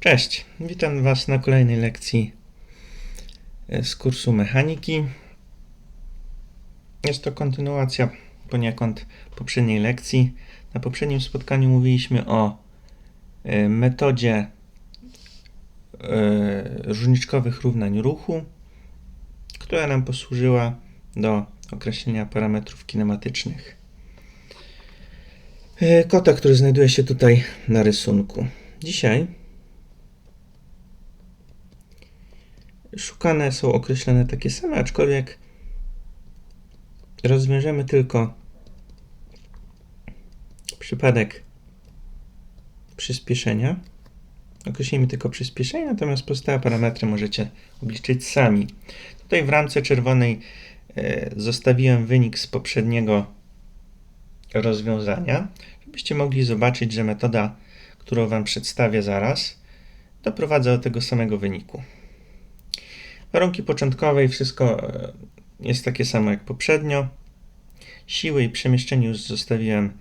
Cześć, witam Was na kolejnej lekcji e, z kursu mechaniki. Jest to kontynuacja poniekąd poprzedniej lekcji. Na poprzednim spotkaniu mówiliśmy o e, metodzie e, różniczkowych równań ruchu, która nam posłużyła do określenia parametrów kinematycznych. Kota, który znajduje się tutaj na rysunku. Dzisiaj szukane są określone takie same, aczkolwiek rozwiążemy tylko przypadek przyspieszenia. Określimy tylko przyspieszenie, natomiast pozostałe parametry możecie obliczyć sami. Tutaj w ramce czerwonej e, zostawiłem wynik z poprzedniego rozwiązania, żebyście mogli zobaczyć, że metoda, którą Wam przedstawię zaraz, doprowadza do tego samego wyniku. Warunki początkowe i wszystko e, jest takie samo jak poprzednio. Siły i przemieszczenie już zostawiłem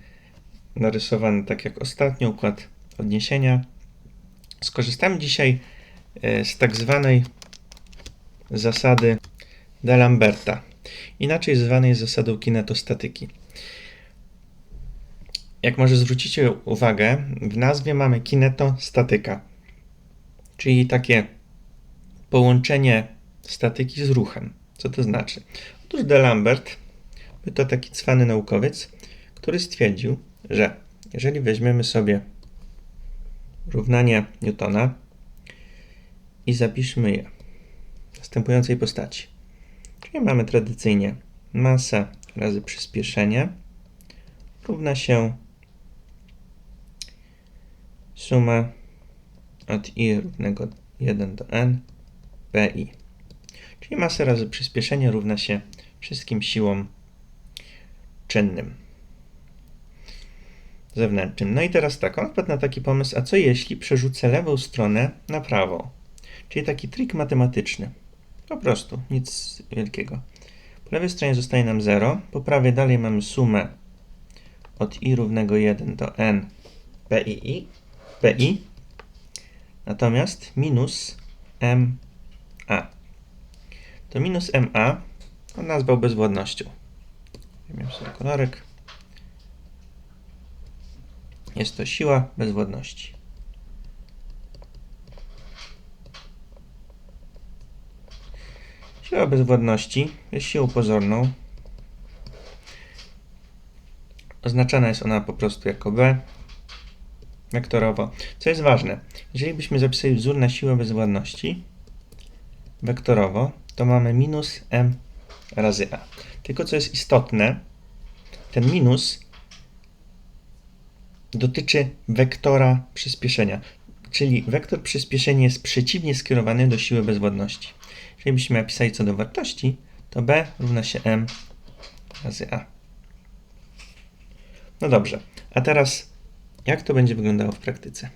narysowany tak jak ostatnio, układ odniesienia. Skorzystamy dzisiaj e, z tak zwanej zasady D'Alemberta, inaczej zwanej zasadą kinetostatyki. Jak może zwrócicie uwagę, w nazwie mamy kinetostatyka, czyli takie połączenie statyki z ruchem. Co to znaczy? Otóż D'Alembert był to taki cwany naukowiec, który stwierdził, że jeżeli weźmiemy sobie równanie Newtona i zapiszmy je w następującej postaci. Czyli mamy tradycyjnie masa razy przyspieszenie równa się suma od i równego 1 do n pi. Czyli masa razy przyspieszenie równa się wszystkim siłom czynnym zewnętrznym. No i teraz tak, on wpadł na taki pomysł, a co jeśli przerzucę lewą stronę na prawo? Czyli taki trik matematyczny. Po prostu, nic wielkiego. Po lewej stronie zostaje nam 0, po prawej dalej mamy sumę od i równego 1 do n pi, pi natomiast minus ma to minus MA on nazwał bezwładnością. Zmieniam sobie kolorek. Jest to siła bezwładności. Siła bezwładności jest siłą pozorną. Oznaczana jest ona po prostu jako B wektorowo. Co jest ważne, jeżeli byśmy zapisali wzór na siłę bezwładności wektorowo, to mamy minus m razy a. Tylko co jest istotne, ten minus dotyczy wektora przyspieszenia. Czyli wektor przyspieszenia jest przeciwnie skierowany do siły bezwładności. Jeżeli byśmy napisali co do wartości, to b równa się m razy a. No dobrze, a teraz jak to będzie wyglądało w praktyce?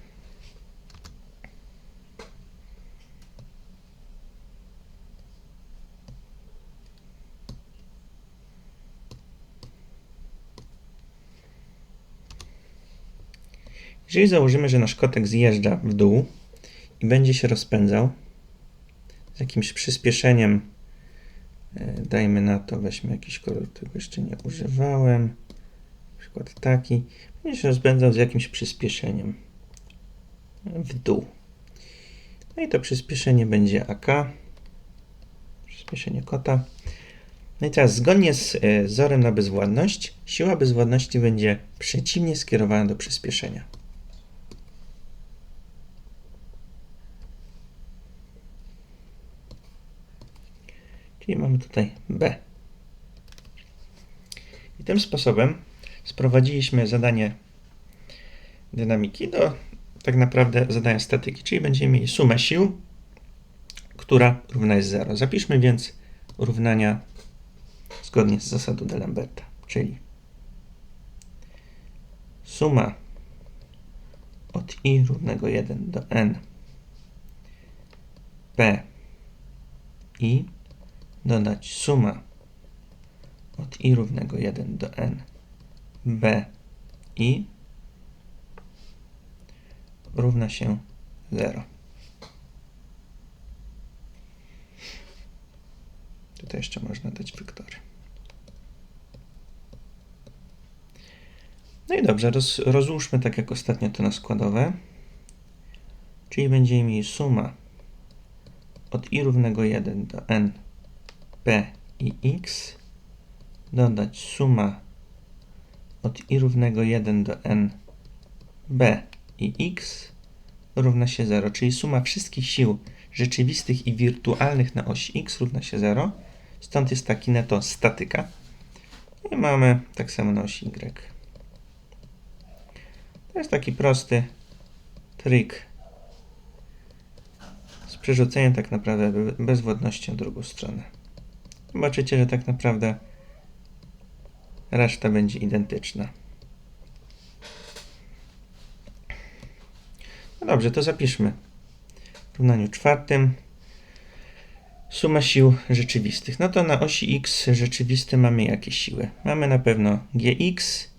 Jeżeli założymy, że nasz kotek zjeżdża w dół i będzie się rozpędzał z jakimś przyspieszeniem, e, dajmy na to, weźmy jakiś kolor, którego jeszcze nie używałem, na przykład taki, będzie się rozpędzał z jakimś przyspieszeniem w dół. No i to przyspieszenie będzie AK, przyspieszenie kota. No i teraz zgodnie z e, wzorem na bezwładność, siła bezwładności będzie przeciwnie skierowana do przyspieszenia. Czyli mamy tutaj B. I tym sposobem sprowadziliśmy zadanie dynamiki do tak naprawdę zadania statyki, czyli będziemy mieli sumę sił, która równa jest 0. Zapiszmy więc równania zgodnie z zasadą D'Alemberta, czyli suma od i równego 1 do n p i dodać suma od i równego 1 do n b i równa się 0. Tutaj jeszcze można dać wektory. No i dobrze, roz, rozłóżmy tak jak ostatnio to na składowe. Czyli będziemy mieli suma od i równego 1 do n p i x dodać suma od i równego 1 do n b i x równa się 0, czyli suma wszystkich sił rzeczywistych i wirtualnych na osi x równa się 0. Stąd jest ta kineto statyka. I mamy tak samo na osi y. To jest taki prosty trik z przerzuceniem tak naprawdę be- bezwodnością w drugą stronę. Zobaczycie, że tak naprawdę reszta będzie identyczna. No dobrze, to zapiszmy. W równaniu czwartym suma sił rzeczywistych. No to na osi x rzeczywiste mamy jakie siły? Mamy na pewno gx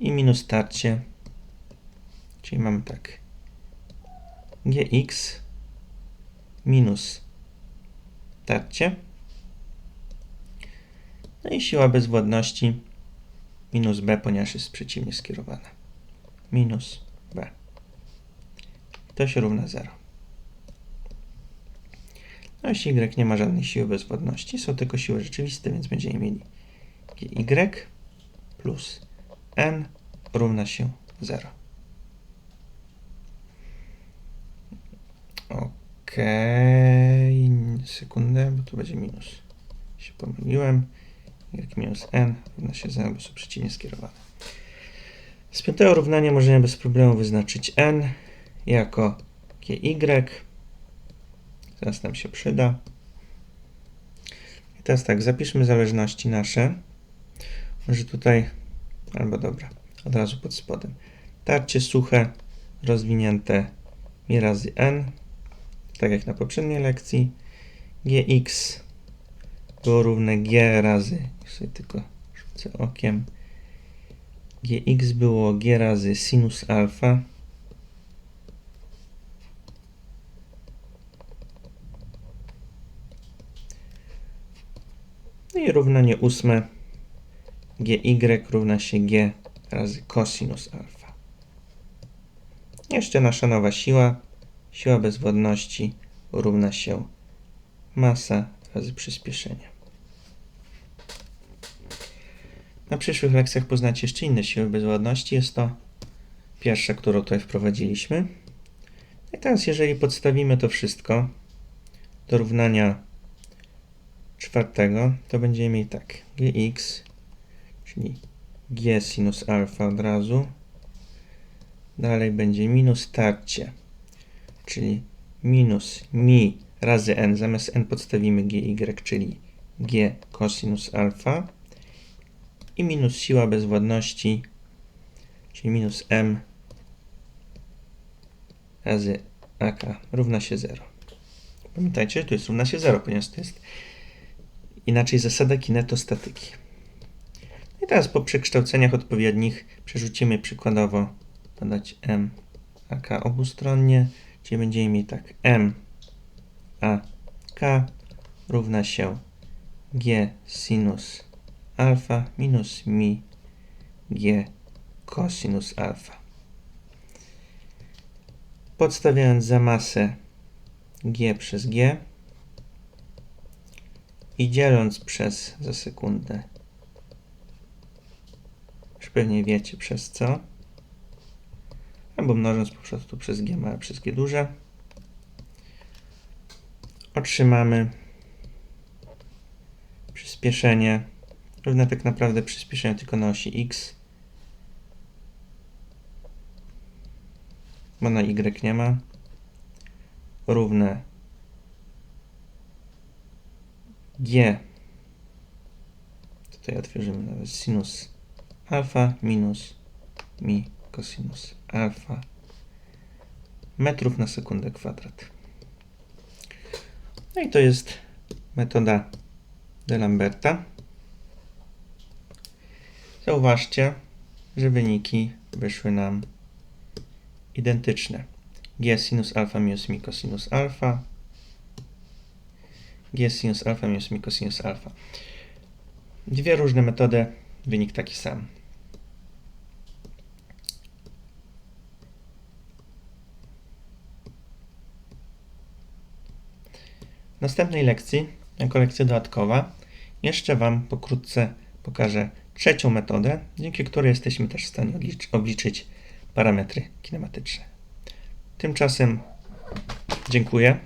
i minus tarcie. Czyli mamy tak. gx minus tarcie. No i siła bezwładności minus b, ponieważ jest przeciwnie skierowana. Minus b. To się równa 0. No jeśli y nie ma żadnej siły bezwładności, są tylko siły rzeczywiste, więc będziemy mieli gy plus n równa się 0. Okej, sekundę, bo tu będzie minus. Się pomyliłem. Y minus n równa się 0, bo są przeciwnie skierowane. Z piątego równania możemy bez problemu wyznaczyć n jako gy. Teraz nam się przyda. I teraz tak, zapiszmy zależności nasze. Może tutaj, albo dobra, od razu pod spodem. Tarcie suche rozwinięte mi razy n, tak jak na poprzedniej lekcji. gx było równe g razy, sobie tylko rzucę okiem. gx było g razy sinus alfa. No i równanie ósme gy równa się g razy cosinus alfa. Jeszcze nasza nowa siła, siła bezwodności równa się masa razy przyspieszenie. Na przyszłych lekcjach poznacie jeszcze inne siły bezwładności. Jest to pierwsza, którą tutaj wprowadziliśmy. I teraz, jeżeli podstawimy to wszystko do równania czwartego, to będziemy mieli tak. gx, czyli g sinus alfa od razu. Dalej będzie minus tarcie, czyli minus mi razy n. Zamiast n podstawimy gy, czyli g cosinus alfa. I minus siła bezwładności, czyli minus m razy ak równa się 0. Pamiętajcie, tu jest równa się 0, ponieważ to jest inaczej zasada kinetostatyki. I teraz po przekształceniach odpowiednich przerzucimy przykładowo dodać m ak obustronnie, czyli będziemy mieli tak m a k równa się g sinus alfa minus mi g cosinus alfa. Podstawiając za masę g przez g i dzieląc przez za sekundę, już pewnie wiecie przez co, albo mnożąc po prostu przez g małe przez g duże, otrzymamy przyspieszenie równe tak naprawdę przyspieszeniu tylko na osi x, bo na y nie ma, równe g, tutaj otworzymy nawet sinus alfa minus mi cosinus alfa metrów na sekundę kwadrat. No i to jest metoda de Lamberta. Zauważcie, że wyniki wyszły nam identyczne. g sinus alfa minus mi cosinus alfa, g sinus alfa minus mi cosinus alfa. Dwie różne metody, wynik taki sam. W następnej lekcji, jako lekcja dodatkowa, jeszcze Wam pokrótce pokażę trzecią metodę, dzięki której jesteśmy też w stanie oblicz- obliczyć parametry kinematyczne. Tymczasem dziękuję.